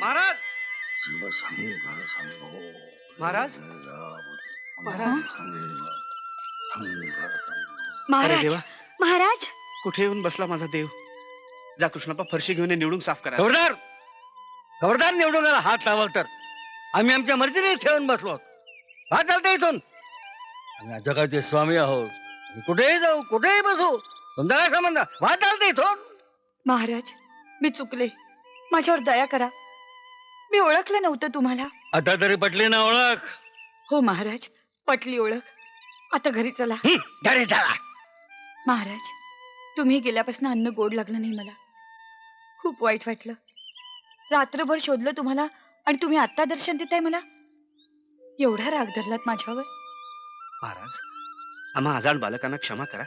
महाराज! महाराज? महाराज? अरे महाराज! देवा! महाराज! कुठे येऊन बसला माझा देव? जा कृष्णप्पा फरशी घेऊन ये, निवडून साफ करा. खबरदार! खबरदार निवडून आला हात लावाल तर. आम्ही आमच्या मर्जीने ठेवून बसलो हा चालतं इथून. आम्ही या जगाचे स्वामी आहोत. आम्ही कुठेही जाऊ कुठेही बसू. तुमचा काय संबंध? हा चालतं इथून. महाराज मी चुकले. माझ्यावर दया करा. मी ओळखलं नव्हतं तुम्हाला. आता तरी पटली ना ओळख. हो महाराज पटली ओळख. आता घरी चला. हं, घरी चला. महाराज तुम्ही गेल्यापासून अन्न गोड लागलं नाही मला. खूप वाईट वाटलं. रात्रभर शोधलं तुम्हाला आणि तुम्ही आत्ता दर्शन देताय मला? एवढा राग धरलात माझ्यावर? महाराज आम्हा आजाड बालकांना क्षमा करा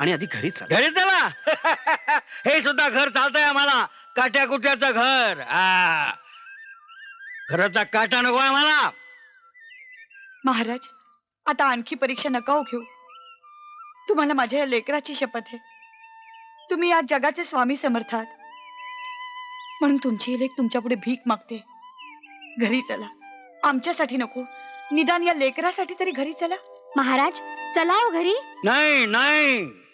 आणि आधी घरी चला. घरी चला. हे सुद्धा घर चालतंय आम्हाला. काट्या कुट्याचं घर. आ. घराचा काटा नको आम्हाला महाराज आता आणखी परीक्षा नका हो घेऊ. तुम्हाला माझ्या या लेकराची शपथ आहे. तुम्ही या जगाचे स्वामी समर्थ आहात. म्हणून तुमची लेख तुमच्यापुढे भीक मागते. घरी चला. आमच्यासाठी नको. निदान या लेकरासाठी तरी घरी चला. महाराज चला हो घरी. नाही नाही.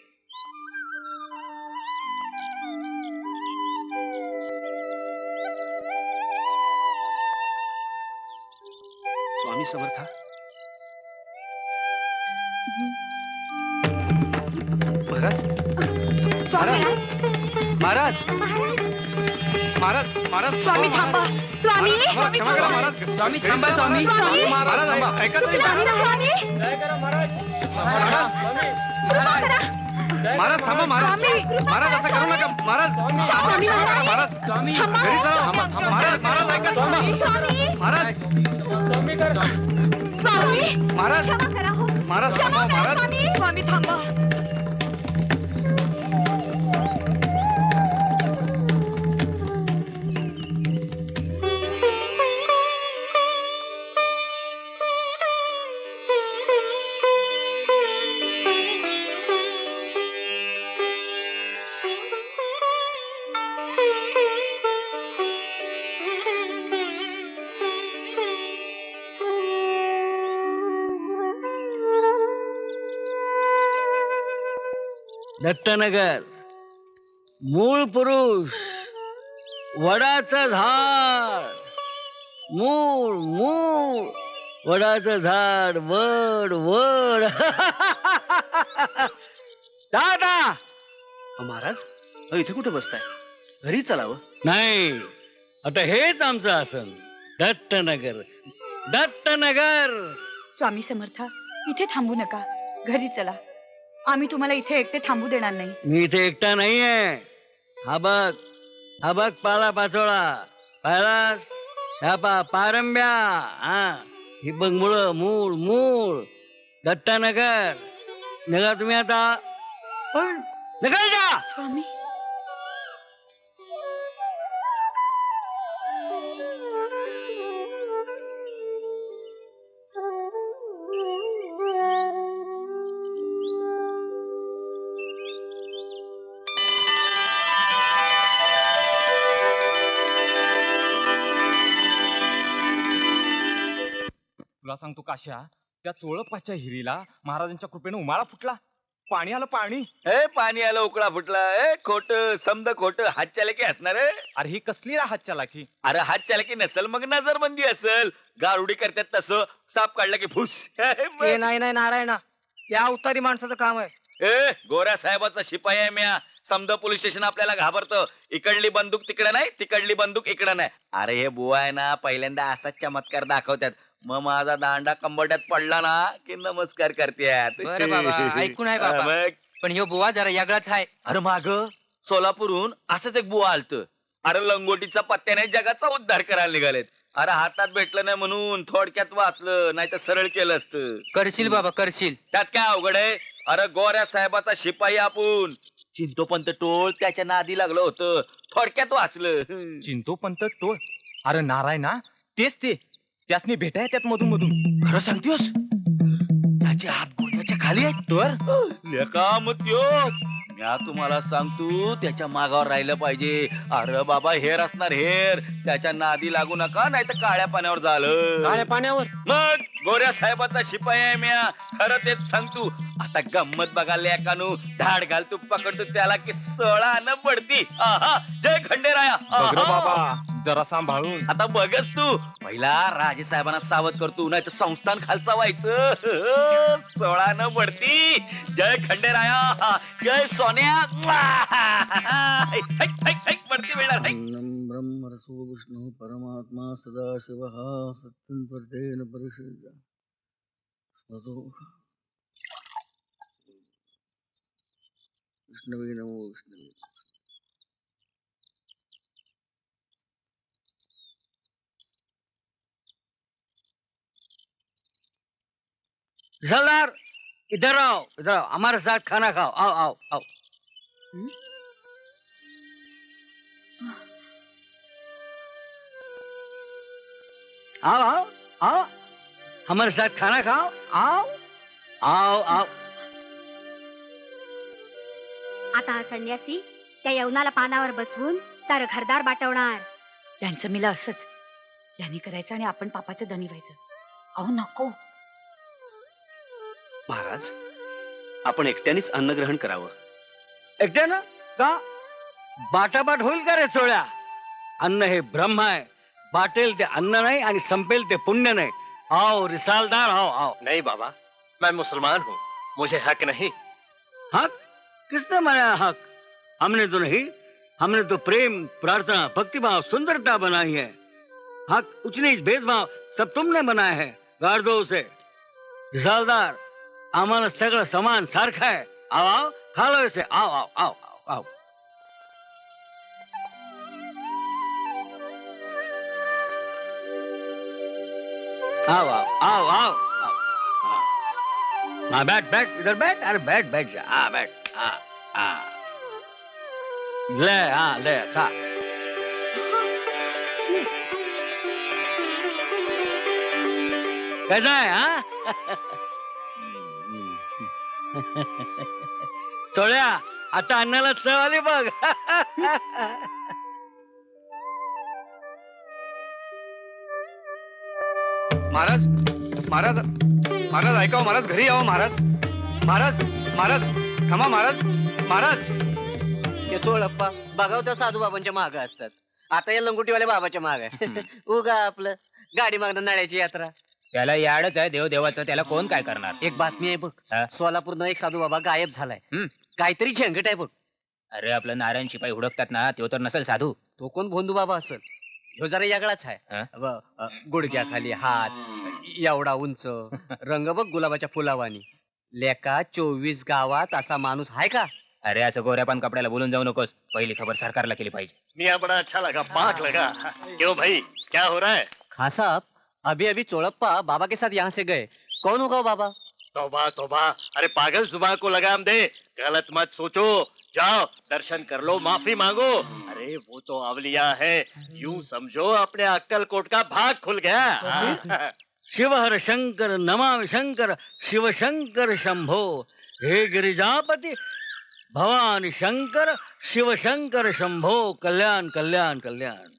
स्वामी समर्था महाराज? स्वामी महाराज? महाराज? महाराज। स्वामी थांबा। स्वामी क्षमा क्षमा करा महाराज। स्वामी थांबा स्वामी। स्वामी. महाराज थांबा. ऐका तरी. स्वामी महाराज। महाराज थांबा महाराज। महाराज। असं करू नका. महाराज स्वामी। महाराज. महाराज। घरी चला. महाराज महाराज ऐका. स्वामी स्वामी महाराज स्वामी महाराज क्षमा करा हो. महाराज क्षमा थांबा करा महाराज. स्वामी. स्वामी थांबा. दत्तनगर. मूळ पुरुष वडाचं झाड. मूळ मूळ वडाचं झाड. वड वड. दादा! महाराज अहो, इथे कुठे बसताय? घरी चलावं नाही आता हेच आमचं आसन. दत्तनगर. दत्तनगर! स्वामी समर्था इथे थांबू नका. घरी चला. आम्ही तुम्हाला इथे एकटे थांबू देणार नाही. मी इथे एकटा नाहीये. हा बघ हा बघ पाला पाचोळा. पाहिलास ह्या पा पारंब्या. हा. ही बघ मुळ मूळ मूळ. दत्तानगर. निघा तुम्ही आता. पण निघाल जा स्वामी सांगतो काशा त्या चोळपाच्या हिरीला महाराजांच्या कृपेने उमाळा फुटला. पाणी आलं पाणी. ए पाणी आलं उकळा फुटला. ए खोट समद खोट हात चालकी असणार आहे. अरे ही कसली राहत चालाकी? अरे हात चालकी नसल मग नजरबंदी असल. गारुडी करतात तसं. साप काढला की फुस. नाही नाही नारायणा. त्या अवतारी माणसाचं काम आहे. ए गोऱ्या साहेबाचा शिपाई आहे म्या. समद पोलीस स्टेशन आपल्याला घाबरतं. इकडली बंदूक तिकडे नाही तिकडली बंदूक इकडे नाही. अरे हे बुवा आहे ना पहिल्यांदा असाच चमत्कार दाखवतात. मग माझा दांडा कंबरट्यात पडला ना की नमस्कार बरं बाबा, ऐकून आहे बाबा. पण ह्यो बुवा जरा यागळाच आहे. अरे माग सोलापूरहून असंच एक बुवा आलत. अरे लंगोटीचा पत्त्याने जगाचा उद्धार करायला निघालेत. अरे हातात भेटलं नाही म्हणून थोडक्यात वाचलं नाही तर सरळ केलं असतं. करशील बाबा करशील. त्यात काय अवघड आहे? अरे गोऱ्या साहेबाचा शिपाई आपण. चिंतोपंत टोळ त्याच्या नादी लागलं होतं. थोडक्यात वाचलं. चिंतोपंत टोळ? अरे नारायणा तेच ते. त्यासनी भेटाय त्यात मधून मधून. खरं सांगतोस त्याचे हात गुडघ्याच्या खाली आहेत तर? लेका मग त्यो म्या तुम्हाला सांगतो त्याच्या मागावर राहिलं पाहिजे. अरे बाबा हेर असणार हेर. त्याच्या नादी लागू नका नाही तर काळ्या पाण्यावर झालं. काळ्या पाण्यावर? मग गोऱ्या साहेबाचा शिपाई आहे म्या. खरं तेच सांगतो. आता गंमत बघायला एकानू धाड घालतो पकडतो त्याला की सोळा न पडती. आहा जय खंडेराया. बघ रे आहा. बाबा जरा सांभाळून. आता बघच तू. पहिला राजे साहेबांना सावध करतो नाही तर संस्थान खालचा व्हायचं सोळा न पडती. जय खंडेराया. जय सोन्या. हैक, हैक, हैक, हैक, पडती मिळणार हैक. अन्नं ब्रह्म रसो विष्णु परमात्मा सदा शिव सत्यं परिषद विष्णवे नमो विष्णवे जलदार इधर आओ इधर आओ हमारे साथ खाना खाओ आओ आओ आओ। आओ आओ आओ हमारे साथ खाना खाओ आओ आओ आओ। आता हा संन्यासी त्या यवनाला पानावर बसवून सारं घरदार बाटवणार. यांचं मिला असंच. यांनी करायचं आणि आपण पापाचं धनी व्हायचं. अहो नको. महाराज आपण एकट्यानेच अन्नग्रहण करावं. एकट्यानं? का? बाटाबाट होईल का रे चोळ्या? अन्न हे ब्रह्म आहे. बाटेल ते अन्न नाही आणि संपेल ते पुण्य नाही. आओ रिसालदार आओ आओ. नहीं बाबा मैं मुसलमान हूँ. मुझे हक नहीं. हक? किसने माना हक? हमने तो नहीं, हमने तो प्रेम, प्रार्थना, भक्तिभाव, सुंदरता बनाई है। हक नीच भेदभाव सब तुमने बनाया है गाड़ दो उसे रिसालदार आम्हाला सगळं समान सारखं आहे आओ आओ, खा लो इसे। आओ आओ आओ आओ। आओ आओ आओ आओ आओ आओ। हाँ बैठ बैठ, इधर बैठ, अरे बैठ बैठ जा। हाँ बैठ। हाँ हाँ ले हा ले खा कैसा है हाँ चोळ्या आता अन्नाला चव आली बघ महाराज महाराज महाराज ऐकावं महाराज घरी यावं महाराज महाराज महाराज थांबा महाराज. महाराज. ते चोळप्पा बघाव त्या साधू बाबांच्या माग असतात. आता या लंगुटीवाल्या बाबाच्या माग. आहे उगा आपलं गाडी मागणं नळ्याची यात्रा. त्याला याडच आहे देव देवाचं त्याला कोण काय करणार? एक बातमी आहे बघ. हा? सोलापूरनं एक साधू बाबा गायब झालाय. हम्म. काहीतरी झंगट आहे बघ. अरे आपलं नारायण शिपाई हुडकतात ना तो तर नसेल साधू. तो कोण? भोंदू बाबा असेल. ह्यो जरा यागळाच आहे. हा? अ, गुडघ्याखाली हात एवढा उंच. रंग बघ गुलाबाच्या फुलावानी. लेका चोवीस गावात असा माणूस आहे का? अरे असं गोऱ्या कपड्याला बोलून जाऊ नकोस. पहिली खबर सरकारला केली पाहिजे. मियाँ बड़ा अच्छा लगा पाक लगा. क्यों भाई क्या हो रहा है? हाँ साहब अभी अभी चोड़प्पा बाबा के साथ यहाँ से गए. कौन होगा वो बाबा? तौबा तौबा. अरे पागल ज़ुबान को लगाम दे. गलत मत सोचो. जाओ दर्शन कर लो माफ़ी मांगो. अरे वो तो अवलिया है. यूँ समझो अपने अक्कल कोट का भाग खुल गया. हाँ। शिवहर शंकर नमामि शंकर शिवशंकर शंभो। हे गिरिजापति भवानी शंकर शिवशंकर शंभो। कल्याण कल्याण कल्याण।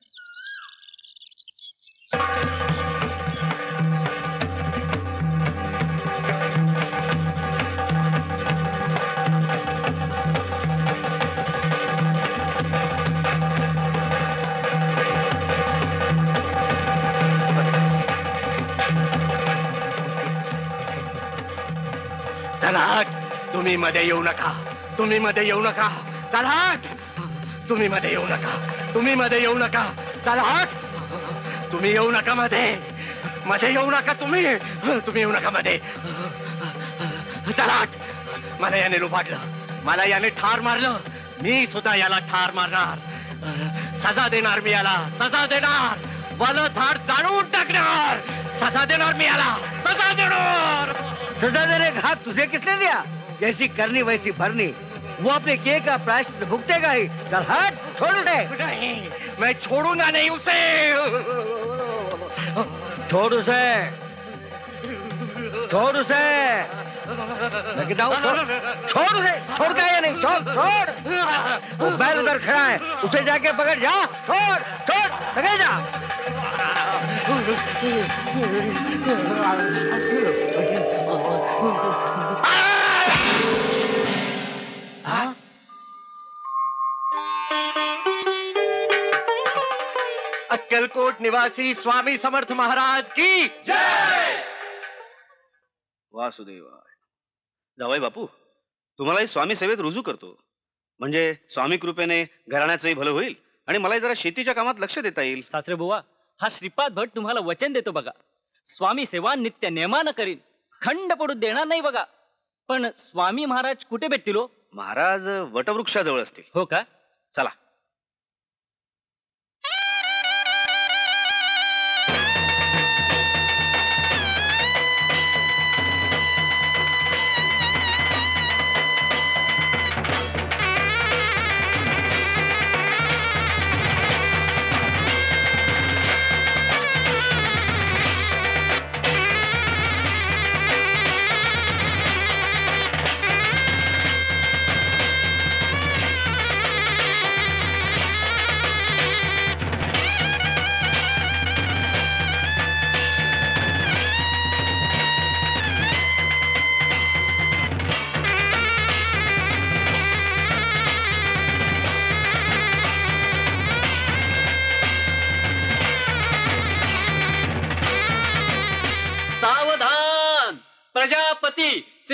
तुम्ही मध्ये येऊ नका. तुम्ही मध्ये येऊ नका. चलाट तुम्ही मध्ये येऊ नका. तुम्ही मध्ये येऊ नका. चलाट तुम्ही येऊ नका मध्ये. मध्ये येऊ नका तुम्ही. तुम्ही येऊ नका मध्ये. चलाट मला याने लुबाडलं. मला याने ठार मारलं. मी सुद्धा याला ठार मारणार. सजा देणार मी याला. सजा देणार. मला झाड जाळून टाकणार. सजा देणार मी याला. सजा देणार. सजा देणे घात तुझे किसले द्या जैसी करनी वैसी भरनी। वो अपने किए का प्रायश्चित भुगतेगा ही। चल हट छोड़ उसे। नहीं मैं छोड़ूँगा नहीं उसे। छोड़ उसे। छोड़ उसे। छोड़। छोड़ उसे। छोड़ के आया नहीं? छोड़ छोड़। वो बैल उधर खड़ा है। उसे जाके पकड़ जा। छोड़ छोड़। पकड़ जा। अक्कलकोट निवासी स्वामी समर्थ महाराज की वासुदेवा जावाई बापू तुम्हालाही स्वामी सेवेत रुजू करतो. म्हणजे स्वामी कृपेने घराण्याचंही भलं होईल आणि मलाही जरा शेतीच्या कामात लक्ष देता येईल. सासरे बुवा हा श्रीपाद भट तुम्हाला वचन देतो बघा. स्वामी सेवा नित्य नेमानं करीन. खंड पडू देणार नाही बघा. पण स्वामी महाराज कुठे भेटतील हो? महाराज वटवृक्षाजवळ असतील. हो का? चला.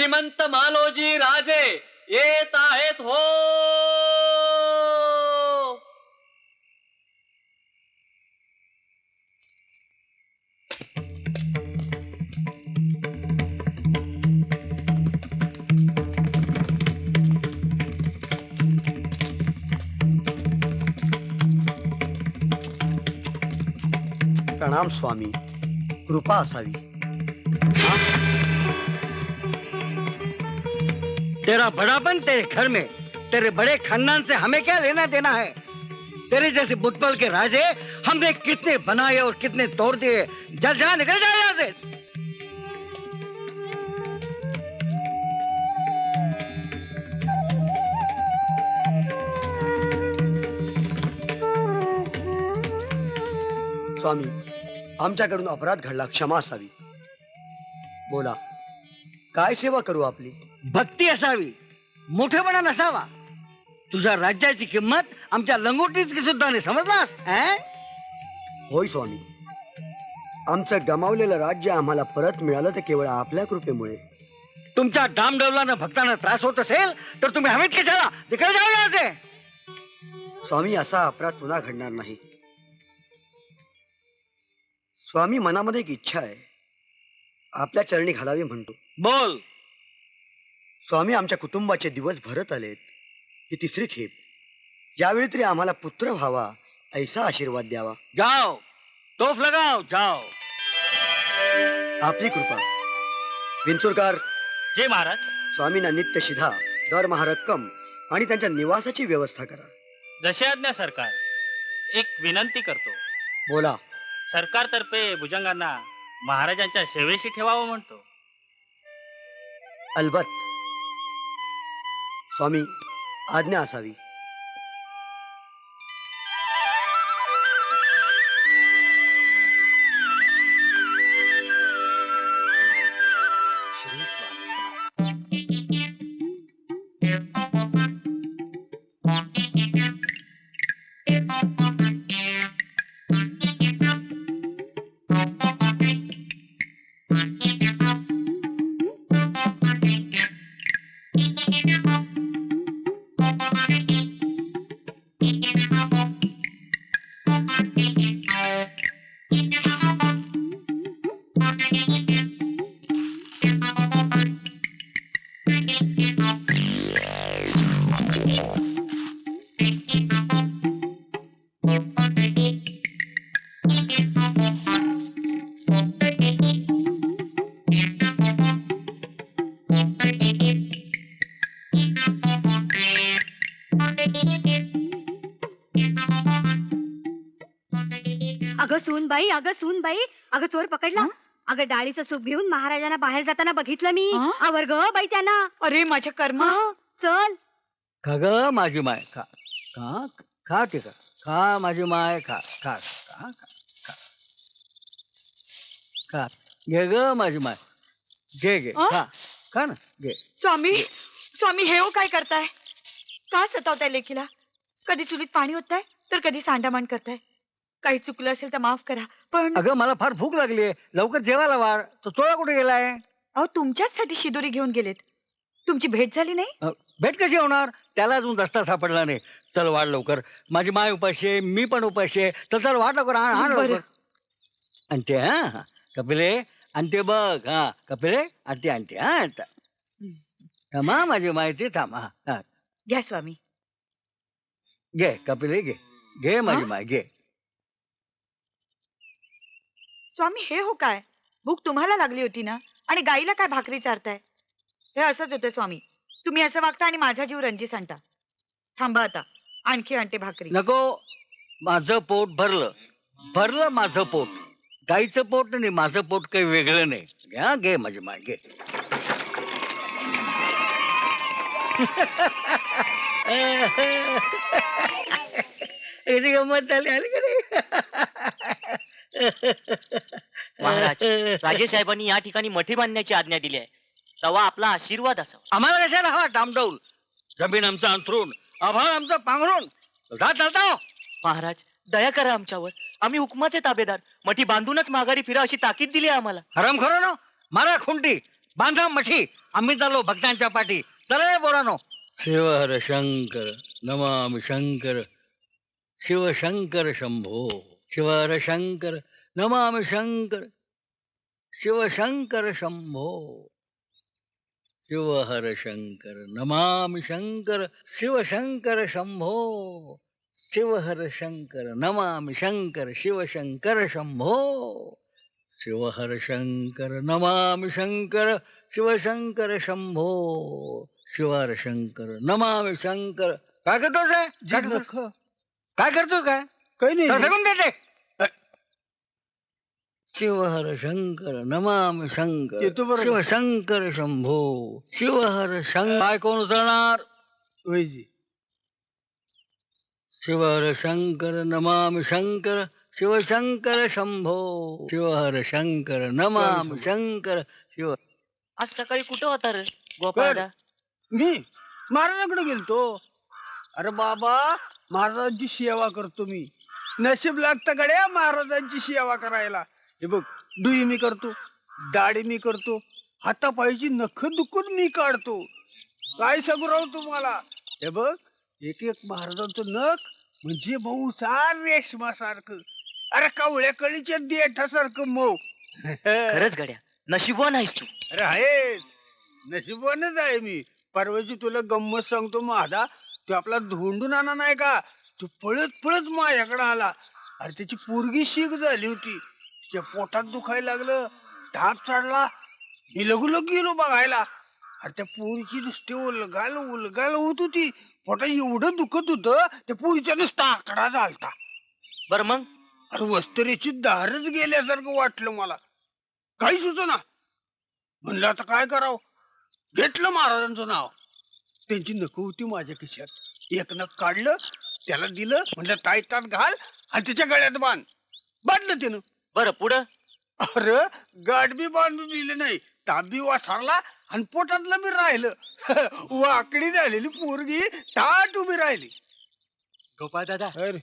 श्रीमंत मालोजी राजे येत आहेत हो. प्रणाम स्वामी कृपा असावी. तेरा बड़ापन तेरे घर में, तेरे बड़े खानदान से हमें क्या लेना देना है? तेरे जैसे बुतबल के राजे हमने कितने बनाए और कितने तोड़ दिए। जल जा निकल जा यहाँ से। स्वामी आमच्याकडून अपराध घडला, क्षमा असावी बोला, काय सेवा करू आपली भक्ती असावी. मोठेपणा नसावा. तुझ्या राज्याची किंमत आमच्या लंगोटीत सुद्धा नाही. समजलास? होय स्वामी. आमचं गमावलेलं राज्य आम्हाला परत मिळालं तर केवळ आपल्या कृपेमुळे. तुमच्या डामडवलानं भक्तांना त्रास होत असेल तर तुम्ही हवेत कशाला तिकडे जाऊ यहाँ से स्वामी असा अपराध पुन्हा घडणार नाही. स्वामी मनामध्ये एक इच्छा आहे. आपल्या चरणी घालावी म्हणतो. बोल. स्वामी आमच्या कुटुंबाचे दिवस भरत आलेत. ही तिसरी खेप. यावेळी तरी आम्हाला पुत्र व्हावा ऐसा आशीर्वाद द्यावा. जाओ. तोफ लगाओ. जाओ. आपली कृपा. विंचुरकार. जय महाराज. स्वामींना नित्य शिधा दरमहा रक्कम आणि त्यांच्या निवासाची व्यवस्था करा. जशी आज्ञा सरकार. एक विनंती करतो. बोला. सरकारतर्फे भुजंगांना महाराजांच्या सेवेशी ठेवावं म्हणतो. अलबत. स्वामी आज्ञा असावी. अगं सून बाई अगं सून बाई अगं चोर पकडला. अगं डाळीचं सूप घेऊन महाराजांना बाहेर जाताना बघितलं मी. हं? आवर ग बाई त्यांना. अरे माझ्या कर्मा? चल. खा ग माझी माय. खा खा खा ते खा खा माझी माय खा खा खा खा खा. खा. घे ग माझी माय. घे घे. अं? खा. खा ना. घे. स्वामी स्वामी हे हो काय करताय? का सतावताय लेकीला? कधी चुलीत पाणी होताय तर कधी सांडामांड करताय. काही चुकलं असेल तर माफ करा पण अगं मला फार भूक लागली लवकर जेवायला वाढ. तो चोळा कुठे गेलाय? अहो तुमच्याचसाठी शिदोरी घेऊन गेलेत. तुमची भेट झाली नाही? भेट कशी होणार? त्याला अजून रस्ता सापडला नाही. चल वाढ लवकर. माझी माय उपाशी आहे मी पण उपाशी आहे. चल चल वाढ लवकर. आण आण. लवकर. आणते हा हा. कपिले आणते बघ हा. कपिले आणते आणते हा आता. थांबा माझी माहिती थांबा हा घ्या स्वामी. घे कपिले घे. घे माझी? माय घे. स्वामी हे हो काय? भूक तुम्हाला लागली होती ना? आणि गाईला काय भाकरी चारताय? हे असंच होतं स्वामी. तुम्ही असं वागता आणि माझा जीव रंजीस आणता थांबा आता. आणखी आणते भाकरी. नको. माझं पोट भरलं. भरलं माझं पोट. गाईचं पोट नाही माझं पोट काही वेगळं नाही. घ्या घे माझी माय घे. याची गंमत झाली आली का महाराज राजे साहेबांनी या ठिकाणी मठी बांधण्याची आज्ञा दिली आहे. तेव्हा आपला आशीर्वाद असावा. आम्हाला कशाला हवा डामडौल? जमीन आमचं अंथरून आभाळ आमचं पांघरून. जात जाता महाराज दया करा आमच्यावर. आम्ही हुकमाचे ताबेदार. मठी बांधूनच माघारी फिरा अशी ताकीद दिली आहे आम्हाला. हराम खरं ना. मारा खुंटी. बांधा मठी. आम्ही चाललो भक्तांच्या पाठी. चला रे बोरानो शिव हर शंकर नमामि शंकर. शिव शंकर शंभो. शिव हर शंकर नमामि शंकर. शिव शंकर शंभो. शिव हर शंकर नमामि शंकर शिव शंकर शंभो। शिव हर शंकर नमामि शंकर शिव शंकर शंभो। शिव हर शंकर नमामि शंकर शिव शंकर शंभो। शिव हर शंकर नमामि शंकर। काय करतोस? काय करतोस? काय करतोस काय? काही तर फेकून देते. शिव हर शंकर नमामि शंकर येतो. शिव शंकर शंभो शिव हर शंकर काय कोण उचलणार? शिव हर शंकर नमामि शंकर शिव शंकर शंभो शिव हर शंकर नमामि शंकर शिव आज सकाळी कुठं होता रे गोपाळदा? मी महाराजांकडे गेलतो. अरे बाबा महाराजांची सेवा करतो मी. नशीब लागतं गड्या महाराजांची सेवा करायला. हे बघ डुई मी करतो दाढी मी करतो हातापायची नख दुखून मी काढतो. काय सांगू राहू तुम्हाला? हे बघ एक एक महाराजांचं नख म्हणजे मऊ सार रेशमासारखं. अरे कावळ्या कळीच्या देठासारखं मऊ. खरंच गड्या नशिबवान आहेस तू. अरे आहेस नशिबवानच आहे मी. परवाची तुला गंमत सांगतो माझा. तो आपला धोंडून आणा नाही का? तो पळत पळत माझ्याकडे आला. अरे त्याची पोरगी शीख झाली होती. तिच्या पोटात दुखायला लागलं. धाप चढला. मी लगोलग गेलो बघायला. अरे त्या पोरीची नुसती उलगाल उलगाल होत होती. पोटात एवढं दुखत होतं त्या पोरीच्या नुसता आकडा झालता. बर मग? अरे वस्तरेची दारच गेल्यासारखं वाटलं मला. काही सुचना. म्हणलं आता काय करावं? घेतलं महाराजांचं नाव. त्यांची नख होती माझ्या खिशात. एक नख काढलं त्याला दिलं. म्हणलं ताईतात घाल आणि त्याच्या गळ्यात बांध. बांधलं त्यानं बर पुढं? अरे गाठ बी बांधून दिली नाही ताबी वासारला आणि पोटातलं बी राहिलं. वाकडी झालेली पोरगी ताट उभी राहिली. गोपाळ दादा. अरे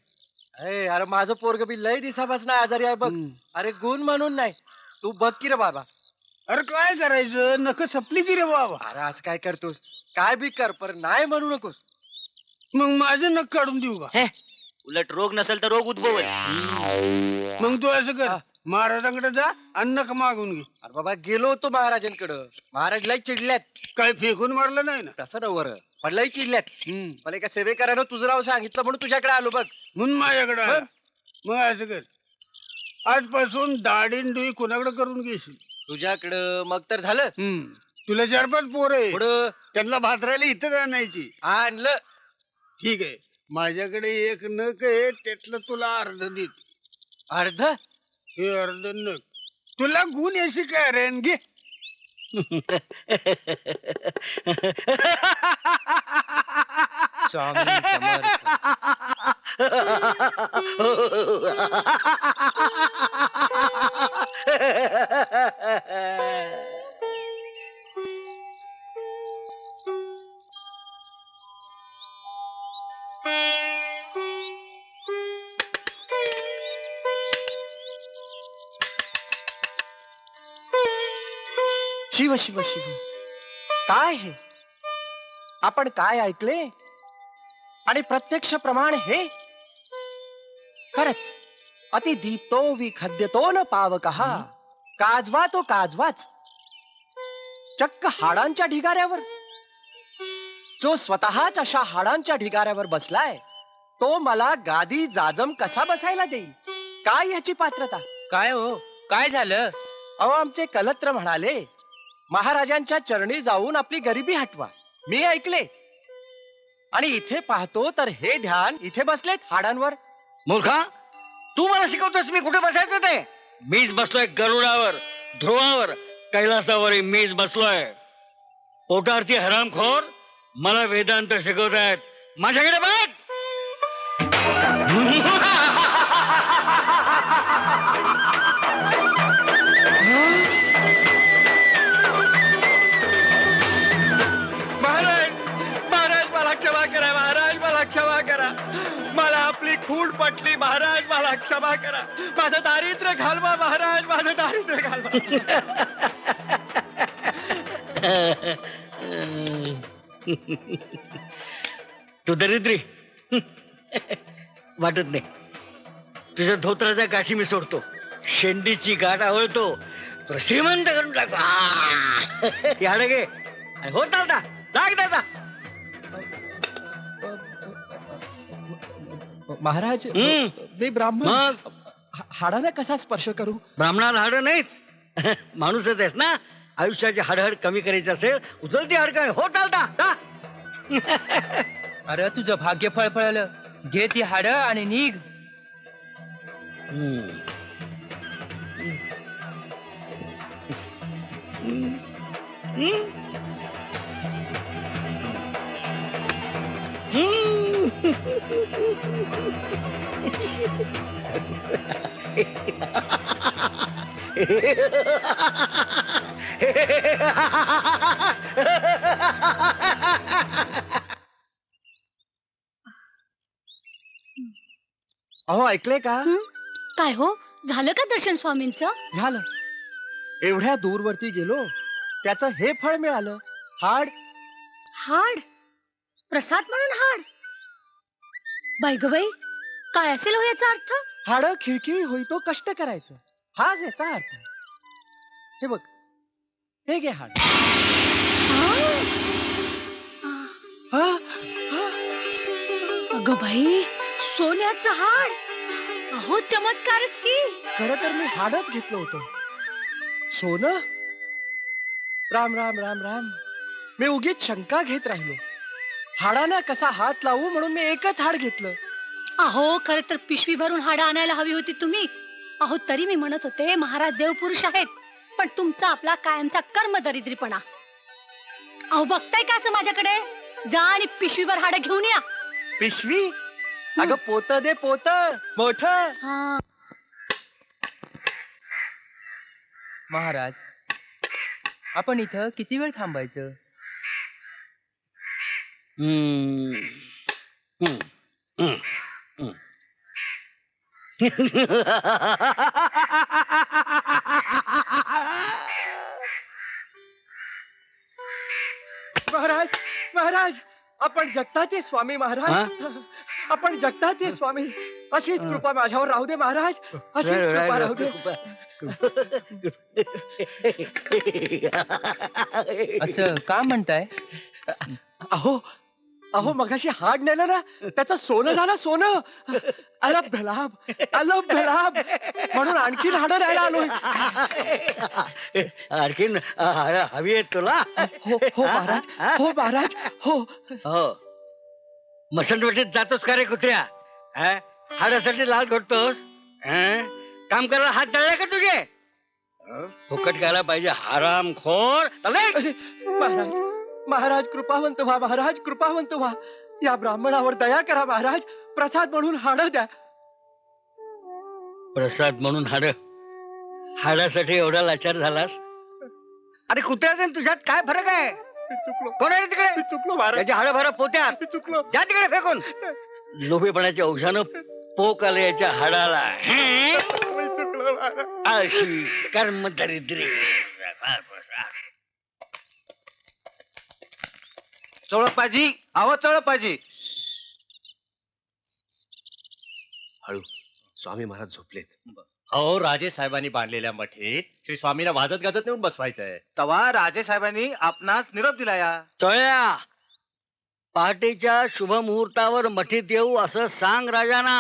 अरे अरे माझं पोरग बी लय दिसापासून आजारी आहे बघ. हम्म. अरे गुण म्हणून नाही. तू बघ की रे बाबा. अरे काय करायचं? नख सपली की रे बाबा. अरे असं काय करतोस? काय बी कर पर नाही म्हणू नकोस. मग माझं नख काढून देऊ का? उलट रोग नसेल तर रोग उद्भवल मग तू असं कर. महाराजांकडे जा नख मागून घे. अरे बाबा गेलो होतो महाराजांकडं. महाराज लय चिडल्यात. काय फेकून मारलं नाही ना? तसं नवर पण लय चिडल्यात. हम्म. मला एका सेवेकरानं तुझं नाव सांगितलं म्हणून तुझ्याकडे आलो बघ. म्हणून माझ्याकडे आला. मग असं कर. आजपासून दाढीन डुई कोणाकडे करून घेशील? तुझ्याकडं मग तर झालं. हम्म. तुला चार पाच पोर आहे पुढं? त्यांना भातरायला इथं आणायची. आणलं. ठीक आहे. माझ्याकडे एक नख आहे त्यातलं तुला अर्ध देत. अर्ध? हे अर्ध नख तुला गुण येशी काय रे घे स्वामी समर्थ. शिव शिव शिव. काय हे? आपण काय ऐकले? आणि प्रत्यक्ष प्रमाण हे? खरच अति दीप्तो विखद्यतो न पावकहा काजवा तो काजवाच. चक्क हाडांच्या ढिगाऱ्यावर. जो स्वतःच अशा हाडांच्या ढिगाऱ्यावर बसलाय तो मला गादी जाजम कसा बसायला देईल? काय ह्याची पात्रता? काय हो? काय झालं? अहो आमचे कलत्र म्हणाले महाराजांच्या चरणी जाऊन आपली गरिबी हटवा. मी ऐकले. आणि इथे पाहतो तर हे ध्यान इथे बसलेत हाडांवर. मूर्खा तू मला शिकवतोस मी कुठे बसायचं ते? मीच बसलोय गरुडावर ध्रुवावर कैलासावर मीच बसलोय. पोटारती हरामखोर मला वेदांत शिकवतायत. माझ्याकडे बघ! महाराज खूण महाराज मला क्षमा करा. माझं दारिद्र्य घालवा महाराज माझं दारिद्र्य घालवा. तू दरिद्री. वाटत नाही. तुझ्या धोत्राच्या गाठी मी सोडतो. शेंडीची गाठ आवळतो. तुला श्रीमंत करून टाकतो आ! याड घे. हो चालता. लाग त्याचा महाराज हम्म. मी ब्राह्मण. मग? हा- हाडांना कसा स्पर्श करू? ब्राह्मणाला हाड नाहीच माणूसच आहेस ना? आयुष्याची हाडहड कमी करायची असेल उचलती हाडकण. हो चालता जा. अरे तुझं भाग्य फळफळलं. घे ती हाड आणि निघ. हम्म. अहो ऐकले का? काय हो? झालं का दर्शन स्वामींचं? झालं. एवढ्या दूरवरती गेलो त्याचं हे फळ मिळालं. हाड. हाड? प्रसाद म्हणून हाड? बाई ग बाई काय असेल हो याचा अर्थ? हाड खिळखिळी होई तो कष्ट करायचं. हाच याचा अर्थ हे बघ हे घे हाड. हा? हा? अगं बाई सोन्याचं हाड. अहो चमत्कारच की. खरं तर मी हाडच घेतलं होतं. सोनं? राम राम राम राम. मी उगीच शंका घेत राहिलो. हाडाना कसा हात लावू म्हणून मी एकच हाड घेतलं. अहो खर तर पिशवी भरून हाडं आणायला हवी होती तुम्ही. अहो तरी मी म्हणत होते महाराज देवपुरुष आहेत पण तुमचा आपला कायमचा कर्म दरिद्रीपणा. अहो बघताय का असं माझ्याकडे? जा आणि पिशवीभर हाडं घेऊन या. पिशवी? अगं पोत दे पोत. मोठ. हा. महाराज आपण इथं किती वेळ थांबायचं? हम्म. हम्म. हम्म. हम्म. महाराज महाराज आपण जगताचे स्वामी महाराज आपण जगताचे स्वामी अशीच कृपा माझ्यावर राहू दे महाराज अशीच कृपा राहू दे असं का म्हणताय अहो अहो मगाशी हाड नेलं ना त्याचं सोनं झालं सोनं. अलभ लाभ अलभ लाभ म्हणून आणखीन हाड न्यायला आलोय. आणखीन हाडं हवी आहेत तुला? हो हो महाराज. हो? महाराज. हो. हो. मसंतवटीत जातोस का रे कुत्र्या? हा? हाडासाठी लाल घडतोस हा? काम करायला हात जळला का तुझे? फुकट खायला पाहिजे हराम खोर महाराज. महाराज कृपावंत व्हा महाराज कृपावंत व्हा. या ब्राह्मणावर दया करा महाराज. प्रसाद म्हणून हाड द्या. प्रसाद म्हणून हाड? हाडासाठी एवढा लाचार झालास? अरे कुत्र्याचा आणि तुझ्यात काय फरक आहे? चुकलो. कोण आहे रे तिकडे? चुकलो महाराज. त्याची हाडं भरा पोत्यात. मी चुकलो. जा तिकडे फेकून. लोभीपणाच्या औषधानं पोक आलं याच्या हाडाला. मी चुकलो महाराज. कर्म दरिद्री चोळपाजी आवा चोळपाजी. हळू स्वामी महाराज झोपलेत. अहो राजे साहेबांनी बांधलेल्या मठीत श्री स्वामीला वाजत गाजत नेऊन बसवायचंय. तवा राजे साहेबांनी आपणास निरोप दिला या चळया! पहाटेच्या शुभ मुहूर्तावर मठीत येऊ असं सांग राजाना.